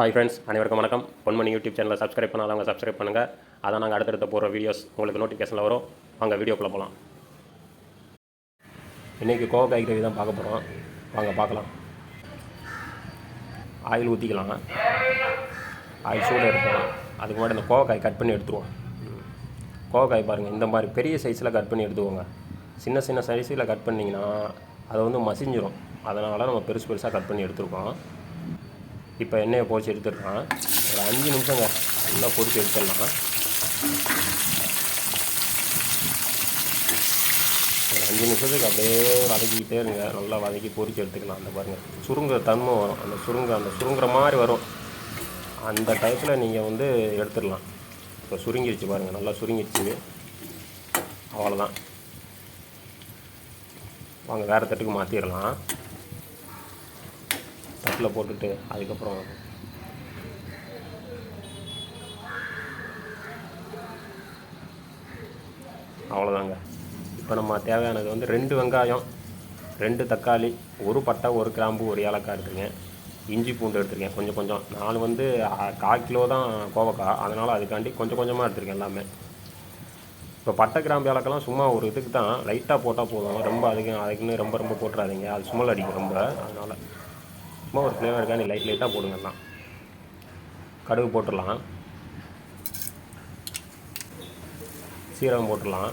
Hi friends அனைவருக்கும் வணக்கம். Ponmani YouTube சேனலை சப்ஸ்கிரைப் பண்ணாதவங்க சப்ஸ்கிரைப் பண்ணுங்கள் அதான் நாங்கள் அடுத்தடுத்த போகிற வீடியோஸ் உங்களுக்கு நோட்டிஃபிகேஷனில் வரும். வாங்க வீடியோக்குள்ளே போகலாம் இன்றைக்கி கோவக்காய் கிரேவி தான் பார்க்க போகிறோம் வாங்க பார்க்கலாம். ஆயில் ஊற்றிக்கலாம் ஆயில் சூடு எடுக்கலாம் அதுக்கு முன்னாடி இந்த கோவக்காய் கட் பண்ணி எடுத்துருவோம். கோவக்காய் பாருங்கள் இந்த மாதிரி பெரிய சைஸில் கட் பண்ணி எடுத்துக்கோங்க. சின்ன சின்ன சைஸில் கட் பண்ணிங்கன்னா அதை வந்து மசிஞ்சிரும். அதனால் நம்ம பெருசு பெருசாக கட் பண்ணி எடுத்துருக்கோம். இப்போ எண்ணெயை போச்சு எடுத்துடலாம் ஒரு அஞ்சு நிமிஷங்க நல்லா பொறிச்சு எடுத்துடலாம். ஒரு அஞ்சு நிமிஷத்துக்கு அப்படியே வதக்கிக்கிட்டே இருங்க. நல்லா வதக்கி பொறிச்சு எடுத்துக்கலாம் அந்த பாருங்கள் சுருங்குற தன்மை வரும். அந்த சுருங்க அந்த சுருங்குற மாதிரி வரும். அந்த டயத்தில் நீங்கள் வந்து எடுத்துடலாம். இப்போ சுருங்கிருச்சு பாருங்கள் நல்லா சுருங்கிருச்சு. அவ்வளோதான் வாங்க வேறு தட்டுக்கு மாற்றிடலாம் தட்டில் போட்டுட்டு அதுக்கப்புறம் அவ்வளோதாங்க இப்போ நம்ம தேவையானது வந்து ரெண்டு வெங்காயம் ரெண்டு தக்காளி ஒரு பட்டை ஒரு கிராம்பு ஒரு ஏலக்காய் எடுத்துருக்கேன் இஞ்சி பூண்டு எடுத்திருக்கேன் கொஞ்சம் கொஞ்சம். நான் வந்து கால் கிலோ தான் கோவக்காய். அதனால் அதுக்காண்டி கொஞ்சம் கொஞ்சமாக எடுத்திருக்கேன் எல்லாமே. இப்போ பட்டை கிராம்பு ஏலக்கெல்லாம் சும்மா ஒரு இதுக்கு தான். லைட்டாக போட்டால் போதும். ரொம்ப அதுக்கு அதுக்குன்னு ரொம்ப ரொம்ப போட்டுறாதீங்க. அது சுமல் அடிக்கும் ரொம்ப. அதனால் சும்மா ஒரு ஃப்ளேவர் ஃப்ளேவருக்காண்டி லைட் லைட்டாக போடுங்க கடுகு போட்டுடலாம். சீரகம் போட்டுடலாம்.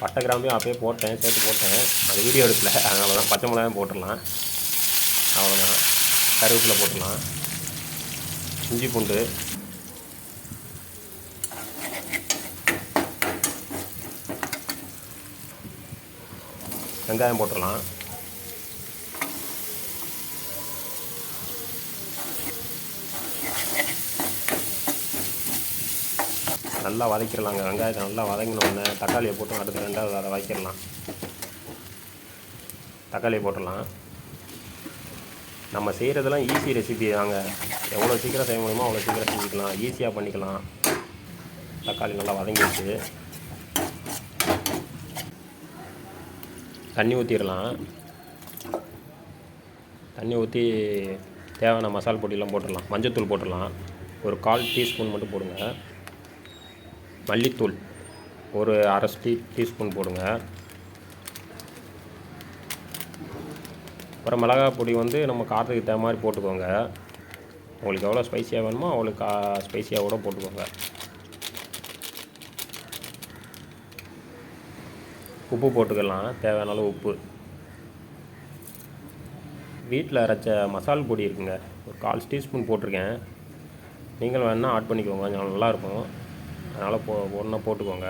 பட்டை கிராம்பையும் அப்பயே போட்டேன் சேர்த்து போட்டேன். அது வீடியோ எடுக்கல. அதனால தான் பச்சை மிளகாயும் போட்டுடலாம். அவ்வளோதான் கருவேப்பிலை போட்டுடலாம். இஞ்சி பூண்டு. வெங்காயம் போட்டுடலாம். நல்லா வதக்கிடலாங்க. வெங்காயத்தை நல்லா வதங்கினோடனே தக்காளியை போட்டு அடுத்து ரெண்டாவது அதை வதக்கிடலாம். தக்காளியை போட்டுடலாம். நம்ம செய்கிறதெல்லாம் ஈஸி ரெசிபி தாங்க. எவ்வளோ சீக்கிரம் செய்ய முடியுமோ அவ்வளோ சீக்கிரம் செஞ்சுக்கலாம். ஈஸியாக பண்ணிக்கலாம். தக்காளி நல்லா வதங்கிடுச்சு. தண்ணி ஊற்றிடலாம் தண்ணி ஊற்றி தேவையான மசால் பொடியெல்லாம் போட்டுடலாம். மஞ்சத்தூள் போட்டுடலாம். ஒரு கால் டீஸ்பூன் மட்டும் போடுங்க. மல்லித்தூள் ஒரு அரை டீ டீஸ்பூன் போடுங்க. அப்புறம் மிளகாய் பொடி வந்து நம்ம காரத்துக்கு தகுந்த மாதிரி போட்டுக்கோங்க. உங்களுக்கு எவ்வளோ ஸ்பைசியாக வேணுமோ அவ்வளோ ஸ்பைசியாக கூட போட்டுக்கோங்க. உப்பு போட்டுக்கலாம் தேவையான அளவு உப்பு. வீட்டில் அரைச்ச மசால் பொடி இருக்குங்க. ஒரு கால் டீஸ்பூன் போட்டிருக்கேன். நீங்கள் வேணால் ஆட் பண்ணிக்கோங்க கொஞ்சம் நல்லாயிருக்கும் அதனால் போ ஒன்றா போட்டுக்கோங்க.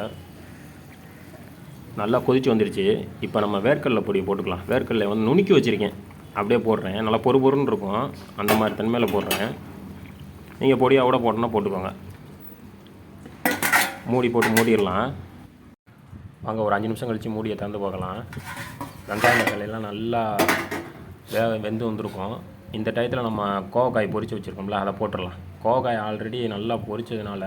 நல்லா கொதிச்சு வந்துடுச்சு இப்போ நம்ம வேர்க்கடலை பொடி போட்டுக்கலாம். வேர்க்கடலை வந்து நுணுக்கி வச்சுருக்கேன். அப்படியே போடுறேன். நல்லா பொறு பொறுன்னு இருக்கும். அந்த மாதிரி தன்மையில் போடுறேன். நீங்கள் பொடியாக கூட போட்டோன்னா போட்டுக்கோங்க. மூடி போட்டு மூடிடலாம். வாங்க ஒரு அஞ்சு நிமிஷம் கழித்து மூடியை திறந்து பார்க்கலாம். வெங்காயம் தக்காளியெல்லாம் நல்லா வேக வெந்து வந்திருக்கும். இந்த டயத்தில் நம்ம கோவக்காய் பொரிச்சு வச்சுருக்கோம்ல அதை போட்டுடலாம். கோவக்காய் ஆல்ரெடி நல்லா பொரிச்சதுனால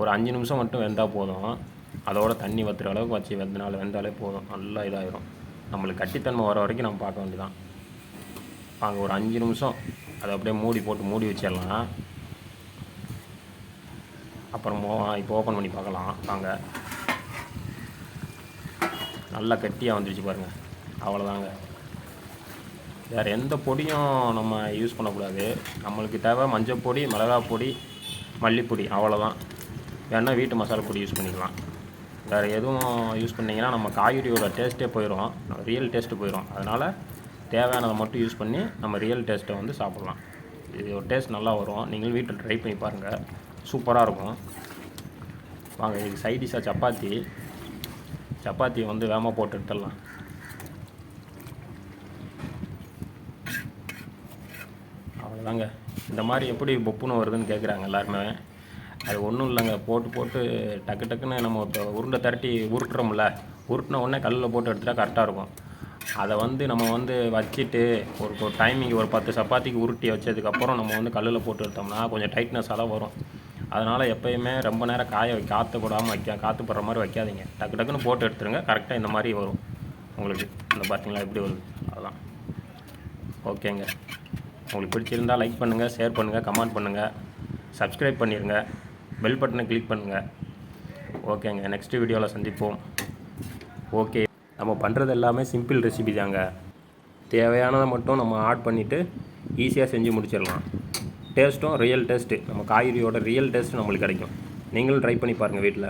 ஒரு அஞ்சு நிமிஷம் மட்டும் வெந்தால் போதும். அதோட தண்ணி வத்துற அளவுக்கு வச்சு வெந்தனால வெந்தாலே போதும். நல்லா இதாயிரும். நம்மளுக்கு கட்டித்தன்மை வர வரைக்கும் நம்ம பார்க்க வேண்டியதான் வாங்க ஒரு அஞ்சு நிமிஷம். அதை அப்படியே மூடி போட்டு மூடி வச்சிடலாம். அப்புறம் மோ- இப்போ ஓப்பன் பண்ணி பார்க்கலாம். வாங்க. நல்லா கட்டியாக வந்துருச்சு பாருங்கள் அவ்வளோதாங்க வேறு எந்த பொடியும் நம்ம யூஸ் பண்ணக்கூடாது. நம்மளுக்கு தேவை மஞ்சள் பொடி மிளகாய் பொடி மல்லிப்பொடி. அவ்வளோதான் வேணால் வீட்டு மசாலா பொடி யூஸ் பண்ணிக்கலாம். வேறு எதுவும் யூஸ் பண்ணிங்கன்னா நம்ம காய்கறியோட டேஸ்ட்டே போயிடும் ரியல் டேஸ்ட்டு போயிடும் அதனால் தேவையானதை மட்டும் யூஸ் பண்ணி நம்ம ரியல் டேஸ்ட்டை வந்து சாப்பிட்லாம். இது ஒரு டேஸ்ட் நல்லா வரும். நீங்களும் வீட்டில் ட்ரை பண்ணி பாருங்கள் சூப்பராக இருக்கும். வாங்க இதுக்கு சைடிஷாக சப்பாத்தி. சப்பாத்தி வந்து வேகமாக போட்டு எடுத்துடலாம். அவ்வளோதாங்க இந்த மாதிரி எப்படி பொப்புன்னு வருதுன்னு கேட்குறாங்க எல்லாருமே. அது ஒன்றும் இல்லைங்க. போட்டு போட்டு டக்கு டக்குன்னு நம்ம இப்போ உருண்டை திரட்டி உருட்டுறோம்ல உருட்டின உடனே கல்லில் போட்டு எடுத்துட்டா கரெக்டாக இருக்கும். அதை வந்து நம்ம வந்து வச்சுட்டு ஒரு ஒரு டைமிங் ஒரு பத்து சப்பாத்திக்கு உருட்டி வச்சதுக்கப்புறம் நம்ம வந்து கல்லில் போட்டு எடுத்தோம்னா கொஞ்சம் டைட்னஸாக தான் வரும். அதனால் எப்பயுமே ரொம்ப நேரம் காய வைக்க காற்று போடாமல் வைக்க காற்று போடுற மாதிரி வைக்காதீங்க. டக்கு டக்குன்னு போட்டு எடுத்துருங்க கரெக்டாக இந்த மாதிரி வரும். உங்களுக்கு இந்த பார்த்தீங்களா எப்படி வருது? அதுதான் ஓகேங்க. உங்களுக்கு பிடிச்சிருந்தா லைக் பண்ணுங்கள் ஷேர் பண்ணுங்கள் கமெண்ட் பண்ணுங்கள் சப்ஸ்கிரைப் பண்ணிடுங்க பெல் பட்டனை கிளிக் பண்ணுங்கள் ஓகேங்க நெக்ஸ்ட் வீடியோவில் சந்திப்போம். ஓகே நம்ம பண்ணுறது எல்லாமே சிம்பிள் ரெசிபி தாங்க. தேவையானதை மட்டும் நம்ம ஆட் பண்ணிவிட்டு ஈஸியாக செஞ்சு முடிச்சிடலாம். டேஸ்ட்டும் ரியல் டேஸ்ட்டு நம்ம காய்கறியோட ரியல் டேஸ்ட் நம்மளுக்கு கிடைக்கும். நீங்களும் ட்ரை பண்ணி பாருங்கள் வீட்டில்